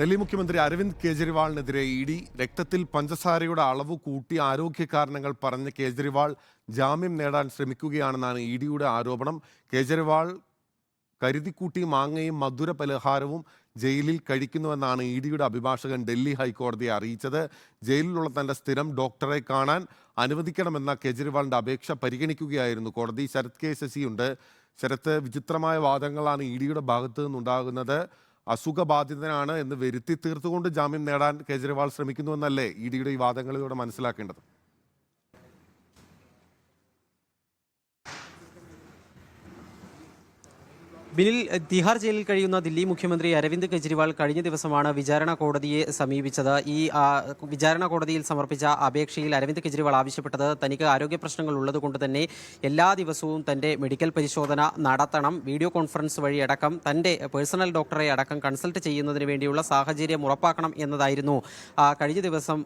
ഡൽഹി മുഖ്യമന്ത്രി Aravind കെജ്രിവാളിനെതിരെ E D രക്തത്തിൽ പഞ്ചസാരയുടെ അളവ് കൂട്ടി ആരോഗ്യ കാരണങ്ങൾ പറഞ്ഞ കേജ്രിവാൾ ജാമ്യം നേടാൻ ശ്രമിക്കുകയാണെന്നാണ് ഇ ഡിയുടെ ആരോപണം. കേജ്രിവാൾ കരുതിക്കൂട്ടി മാങ്ങയും മധുര പലഹാരവും ജയിലിൽ കഴിക്കുന്നുവെന്നാണ് ഇ ഡിയുടെ അഭിഭാഷകൻ ഡൽഹി ഹൈക്കോടതിയെ അറിയിച്ചത്. ജയിലിലുള്ള തന്റെ സ്ഥിരം ഡോക്ടറെ കാണാൻ അനുവദിക്കണമെന്ന കേജ്രിവാളിന്റെ അപേക്ഷ പരിഗണിക്കുകയായിരുന്നു കോടതി. ശരത് കെ ശശിയുണ്ട്. ശരത്ത് വിചിത്രമായ വാദങ്ങളാണ് ഇ ഡിയുടെ ഭാഗത്തു നിന്നുണ്ടാകുന്നത്. അസുഖബാധിതനാണ് എന്ന് വരുത്തി തീർത്തുകൊണ്ട് ജാമ്യം നേടാൻ കേജ്രിവാൾ ശ്രമിക്കുന്നുവെന്നല്ലേ ഇ ഡിയുടെ ഈ വാദങ്ങളിലൂടെ മനസ്സിലാക്കേണ്ടത്? ബിനിൽ തിഹാർ ജയിലിൽ കഴിയുന്ന ദില്ലി മുഖ്യമന്ത്രി അരവിന്ദ് കെജ്രിവാൾ കഴിഞ്ഞ ദിവസമാണ് വിചാരണ കോടതിയെ സമീപിച്ചത്. ഈ വിചാരണ കോടതിയിൽ സമർപ്പിച്ച അപേക്ഷയിൽ അരവിന്ദ് കെജ്രിവാൾ ആവശ്യപ്പെട്ടത് തനിക്ക് ആരോഗ്യ പ്രശ്നങ്ങൾ ഉള്ളതുകൊണ്ട് തന്നെ എല്ലാ ദിവസവും തന്റെ മെഡിക്കൽ പരിശോധന നടത്തണം. വീഡിയോ കോൺഫറൻസ് വഴി അടക്കം തന്റെ പേഴ്സണൽ ഡോക്ടറെ അടക്കം കൺസൾട്ട് ചെയ്യുന്നതിന് വേണ്ടിയുള്ള സാഹചര്യം ഉറപ്പാക്കണം എന്നതായിരുന്നു കഴിഞ്ഞ ദിവസം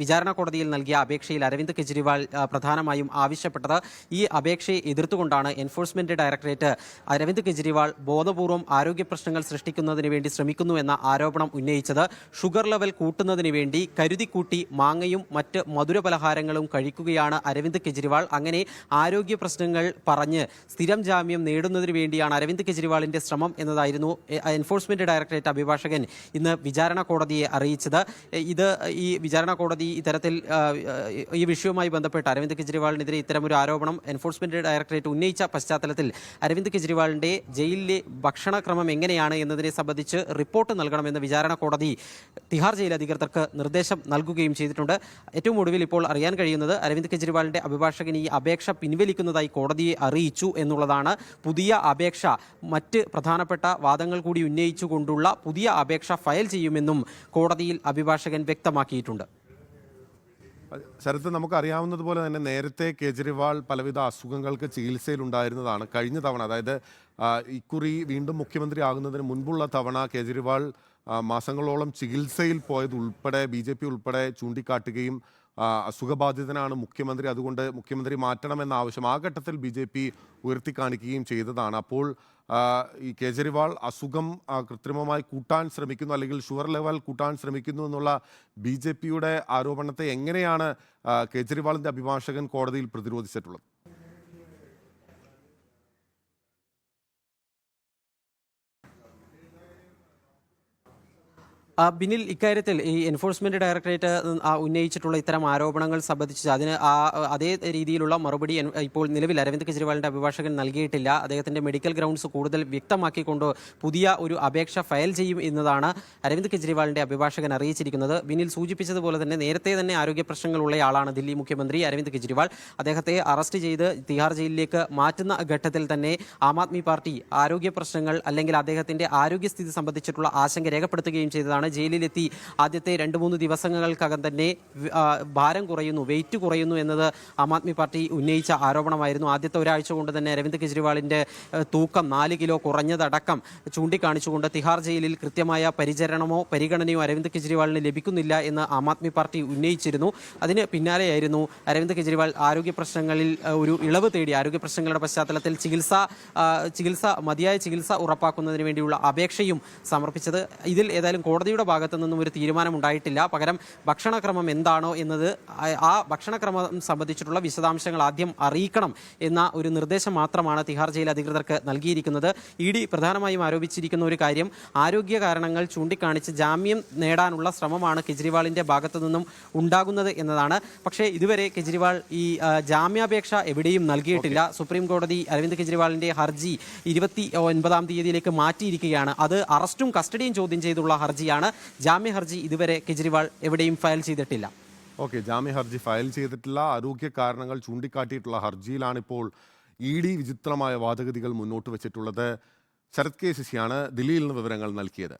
വിചാരണ കോടതിയിൽ നൽകിയ അപേക്ഷയിൽ അരവിന്ദ് കെജ്രിവാൾ പ്രധാനമായും ആവശ്യപ്പെട്ടത് ഈ അപേക്ഷയെ എതിർത്തുകൊണ്ടാണ് എൻഫോഴ്സ്മെന്റ് ഡയറക്ടറേറ്റ് അരവിന്ദ് കെജ്രിവാൾ ബോധപൂർവം ആരോഗ്യ പ്രശ്നങ്ങൾ സൃഷ്ടിക്കുന്നതിന് വേണ്ടി ശ്രമിക്കുന്നു എന്ന ആരോപണം ഉന്നയിച്ചത്. ഷുഗർ ലെവൽ കൂട്ടുന്നതിന് വേണ്ടി കരുതിക്കൂട്ടി മാങ്ങയും മറ്റ് മധുരപലഹാരങ്ങളും കഴിക്കുകയാണ് അരവിന്ദ് കെജ്രിവാൾ. അങ്ങനെ ആരോഗ്യ പ്രശ്നങ്ങൾ പറഞ്ഞ് സ്ഥിരം ജാമ്യം നേടുന്നതിന് വേണ്ടിയാണ് അരവിന്ദ് കെജ്രിവാളിന്റെ ശ്രമം എന്നതായിരുന്നു എൻഫോഴ്സ്മെന്റ് ഡയറക്ടറേറ്റ് അഭിഭാഷകൻ ഇന്ന് വിചാരണ കോടതിയെ അറിയിച്ചത്. ഇത് ഈ വിചാരണ കോടതി ഇത്തരത്തിൽ ആ, ഈ വിഷയവുമായി ബന്ധപ്പെട്ട് അരവിന്ദ് കെജ്രിവാളിനെതിരെ ഇത്തരമൊരു ആരോപണം എൻഫോഴ്സ്മെന്റ് ഡയറക്ടറേറ്റ് ഉന്നയിച്ച പശ്ചാത്തലത്തിൽ അരവിന്ദ് കെജ്രിവാളിന്റെ ജയിലിലെ ഭക്ഷണക്രമം എങ്ങനെയാണ് എന്നതിനെ സംബന്ധിച്ച് റിപ്പോർട്ട് നൽകണമെന്ന് വിചാരണ കോടതി തിഹാർ ജയിൽ അധികൃതർക്ക് നിർദ്ദേശം നൽകുകയും ചെയ്തിട്ടുണ്ട്. ഏറ്റവും ഒടുവിൽ ഇപ്പോൾ അറിയാൻ കഴിയുന്നത് അരവിന്ദ് കെജ്രിവാളിന്റെ അഭിഭാഷകൻ ഈ അപേക്ഷ പിൻവലിക്കുന്നതായി കോടതിയെ അറിയിച്ചു എന്നുള്ളതാണ് പുതിയ അപേക്ഷ. മറ്റ് പ്രധാനപ്പെട്ട വാദങ്ങൾ കൂടി ഉന്നയിച്ചുകൊണ്ടുള്ള പുതിയ അപേക്ഷ ഫയൽ ചെയ്യുമെന്നും കോടതിയിൽ അഭിഭാഷകൻ വ്യക്തമാക്കിയിട്ടുണ്ട്. ശരത്ത് നമുക്കറിയാവുന്നതുപോലെ തന്നെ നേരത്തെ കേജ്രിവാൾ പലവിധ അസുഖങ്ങൾക്ക് ചികിത്സയിലുണ്ടായിരുന്നതാണ് കഴിഞ്ഞ തവണ. അതായത് ഇക്കുറി വീണ്ടും മുഖ്യമന്ത്രി ആകുന്നതിന് മുൻപുള്ള തവണ കേജ്രിവാൾ മാസങ്ങളോളം ചികിത്സയിൽ പോയത് ഉൾപ്പെടെ ബി ജെ പി ഉൾപ്പെടെ ചൂണ്ടിക്കാട്ടുകയും അസുഖബാധിതനാണ് മുഖ്യമന്ത്രി. അതുകൊണ്ട് മുഖ്യമന്ത്രി മാറ്റണമെന്ന ആവശ്യം ആ ഘട്ടത്തിൽ ബി ജെ പി ഉയർത്തിക്കാണിക്കുകയും ചെയ്തതാണ്. അപ്പോൾ ഈ കേജ്രിവാൾ അസുഖം കൃത്രിമമായി കൂട്ടാൻ ശ്രമിക്കുന്നു അല്ലെങ്കിൽ ഷുഗർ ലെവൽ കൂട്ടാൻ ശ്രമിക്കുന്നു എന്നുള്ള ബി ജെ പിയുടെ ആരോപണത്തെ എങ്ങനെയാണ് കേജ്രിവാളിന്റെ അഭിഭാഷകൻ കോടതിയിൽ പ്രതിരോധിച്ചിട്ടുള്ളത്? ബിനിൽ ഇക്കാര്യത്തിൽ ഈ എൻഫോഴ്സ്മെന്റ് ഡയറക്ടറേറ്റ് ഉന്നയിച്ചിട്ടുള്ള ഇത്തരം ആരോപണങ്ങൾ സംബന്ധിച്ച് അതിന് ആ അതേ രീതിയിലുള്ള മറുപടി ഇപ്പോൾ നിലവിൽ അരവിന്ദ് കെജ്രിവാളിന്റെ അഭിഭാഷകൻ നൽകിയിട്ടില്ല. അദ്ദേഹത്തിന്റെ മെഡിക്കൽ ഗ്രൗണ്ട്സ് കൂടുതൽ വ്യക്തമാക്കിക്കൊണ്ട് പുതിയ ഒരു അപേക്ഷ ഫയൽ ചെയ്യും എന്നതാണ് അരവിന്ദ് കെജ്രിവാളിന്റെ അഭിഭാഷകൻ അറിയിച്ചിരിക്കുന്നത്. ബിനിൽ സൂചിപ്പിച്ചതുപോലെ തന്നെ നേരത്തെ തന്നെ ആരോഗ്യ പ്രശ്നങ്ങളുള്ള ആളാണ് ദില്ലി മുഖ്യമന്ത്രി അരവിന്ദ് കെജ്രിവാൾ. അദ്ദേഹത്തെ അറസ്റ്റ് ചെയ്ത് തിഹാർ ജയിലിലേക്ക് മാറ്റുന്ന ഘട്ടത്തിൽ തന്നെ ആം ആദ്മി പാർട്ടി ആരോഗ്യ പ്രശ്നങ്ങൾ അല്ലെങ്കിൽ അദ്ദേഹത്തിന്റെ ആരോഗ്യസ്ഥിതി സംബന്ധിച്ചിട്ടുള്ള ആശങ്ക രേഖപ്പെടുത്തുകയും ചെയ്തതാണ് ജയിലിലെത്തി. ആദ്യത്തെ രണ്ട് മൂന്ന് ദിവസങ്ങൾക്കകം തന്നെ ഭാരം കുറയുന്നു വെയിറ്റ് കുറയുന്നു എന്നത് ആം ആദ്മി പാർട്ടി ഉന്നയിച്ച ആരോപണമായിരുന്നു. ആദ്യത്തെ ഒരാഴ്ച കൊണ്ട് തന്നെ അരവിന്ദ് കെജ്രിവാളിന്റെ തൂക്കം നാല് കിലോ കുറഞ്ഞതടക്കം ചൂണ്ടിക്കാണിച്ചുകൊണ്ട് തിഹാർ ജയിലിൽ കൃത്യമായ പരിചരണമോ പരിഗണനയോ അരവിന്ദ് കെജ്രിവാളിന് ലഭിക്കുന്നില്ല എന്ന് ആം ആദ്മി പാർട്ടി ഉന്നയിച്ചിരുന്നു. അതിന് പിന്നാലെയായിരുന്നു അരവിന്ദ് കെജ്രിവാൾ ആരോഗ്യ പ്രശ്നങ്ങളിൽ ഒരു ഇളവ് തേടി ആരോഗ്യ പ്രശ്നങ്ങളുടെ പശ്ചാത്തലത്തിൽ ചികിത്സ ചികിത്സ മതിയായ ചികിത്സ ഉറപ്പാക്കുന്നതിന് വേണ്ടിയുള്ള അപേക്ഷയും സമർപ്പിച്ചത്. ഇതിൽ ഏതായാലും കോടതിയുടെ ഭാഗത്തു നിന്നും ഒരു തീരുമാനം ഉണ്ടായിട്ടില്ല. പകരം ഭക്ഷണക്രമം എന്താണോ എന്നത് ആ- ഭക്ഷണക്രമം സംബന്ധിച്ചിട്ടുള്ള വിശദാംശങ്ങൾ ആദ്യം അറിയിക്കണം എന്ന ഒരു നിർദ്ദേശം മാത്രമാണ് തിഹാർ ജയിൽ അധികൃതർക്ക് നൽകിയിരിക്കുന്നത്. ഇ ഡി പ്രധാനമായും ആരോപിച്ചിരിക്കുന്ന ഒരു കാര്യം ആരോഗ്യ കാരണങ്ങൾ ചൂണ്ടിക്കാണിച്ച് ജാമ്യം നേടാനുള്ള ശ്രമമാണ് കെജ്രിവാളിന്റെ ഭാഗത്തു നിന്നും ഉണ്ടാകുന്നത് എന്നതാണ്. പക്ഷേ ഇതുവരെ കെജ്രിവാൾ ഈ ജാമ്യാപേക്ഷ എവിടെയും നൽകിയിട്ടില്ല. സുപ്രീം കോടതി അരവിന്ദ് കെജ്രിവാളിന്റെ ഹർജി ഇരുപത്തി ഒൻപതാം തീയതിയിലേക്ക് മാറ്റിയിരിക്കുകയാണ്. അത് അറസ്റ്റും കസ്റ്റഡിയും ചോദ്യം ചെയ്തുള്ള ഹർജിയാണ്. ജാമ്യ ഹർജി ഇതുവരെ കെജ്രിവാൾ എവിടെയും ഫയൽ ചെയ്തിട്ടില്ല. ഓക്കെ ജാമ്യ ഹർജി ഫയൽ ചെയ്തിട്ടില്ല. ആരോഗ്യ കാരണങ്ങൾ ചൂണ്ടിക്കാട്ടിയിട്ടുള്ള ഹർജിയിലാണ് ഇപ്പോൾ ഇ ഡി വിചിത്രമായ വാദഗതികൾ മുന്നോട്ട് വെച്ചിട്ടുള്ളത്. ശരത് കെ ശശിയാണ് ദില്ലിയിൽ നിന്ന് വിവരങ്ങൾ നൽകിയത്.